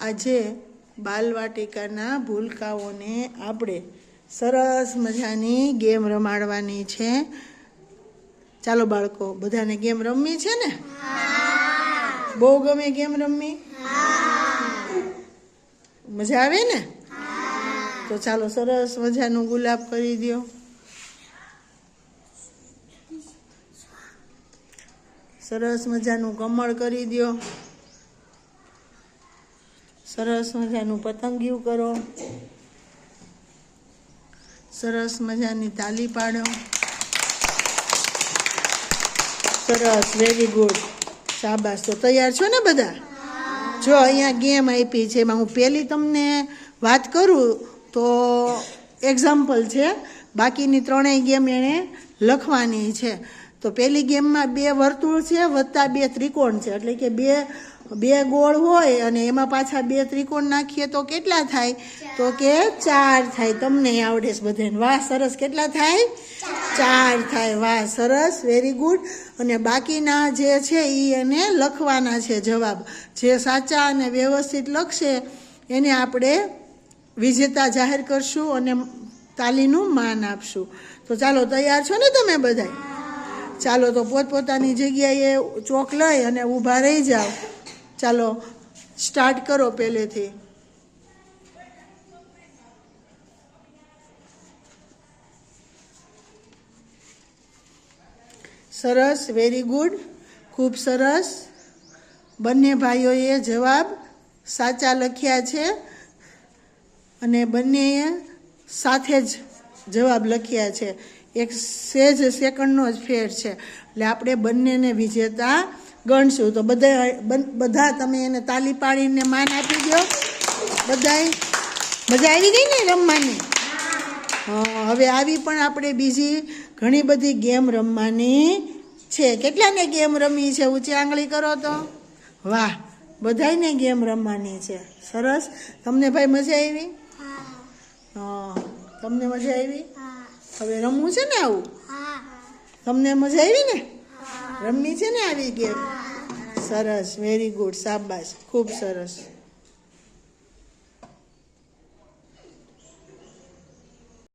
આજે બાલવાટિકાના ભૂલકાઓને આપણે સરસ મજાની ગેમ રમાડવાની છે. ચાલો બાળકો બધાને ગેમ રમવી છે ને? બહુ ગમે ગેમ રમવી? મજા આવે ને? તો ચાલો સરસ મજાનું ગુલાબ કરી દો સરસ મજાનું કમળ કરી દો સરસ મજાનું પતંગિયું કરો. સરસ મજાની તાલી પાડો. સરસ વેરી ગુડ શાબાશ. તો તૈયાર છો ને બધા? જો અહીંયા ગેમ આપી છે, એમાં હું પહેલી તમને વાત કરું તો એક્ઝામ્પલ છે. બાકીની ત્રણેય ગેમ એણે લખવાની છે. તો પહેલી ગેમમાં બે વર્તુળ છે, વત્તા બે ત્રિકોણ છે. એટલે કે બે બે ગોળ હોય અને એમાં પાછા બે ત્રિકોણ નાખીએ તો કેટલા થાય? તો કે ચાર થાય. તમને આવડે છે બધાને. વાહ, સરસ. કેટલા થાય? ચાર થાય. વાહ, સરસ. વેરી ગુડ અને બાકીના જે છે એ એને લખવાના છે જવાબ. જે સાચા અને વ્યવસ્થિત લખશે, એને આપણે વિજેતા જાહેર કરશું અને તાલીનું માન આપશું. તો ચાલો, તૈયાર છો ને તમે બધા ચાલો તો પોતપોતાની જગ્યાએ ચોક લઈ અને ઊભા રહી જાઓ. ચાલો સ્ટાર્ટ કરો પહેલેથી. સરસ વેરી ગુડ ખૂબ સરસ. બંને ભાઈઓએ જવાબ સાચા લખ્યા છે. અને બંનેએ સાથે જ જવાબ લખ્યા છે. એક સેજ સેકન્ડનો જ ફેર છે. એટલે આપણે બંનેને વિજેતા ગણશું. તો બધા બધા તમે એને તાલી પાડીને માન આપી દો. બધાય? મજા આવી ગઈ ને રમવાની? હા હવે આવી પણ આપણે બીજી ઘણી બધી ગેમ રમવાની છે. કેટલાને ગેમ રમી છે? ઊંચી આંગળી કરો તો. વાહ બધાયને ગેમ રમવાની છે. સરસ. તમને ભાઈ મજા આવી? હા. તમને મજા આવી? હવે રમવું છે ને આવું? તમને મજા આવી ને? રમવી છે ને આવી ગેમ? સરસ વેરી ગુડ શાબાશ. ખૂબ સરસ.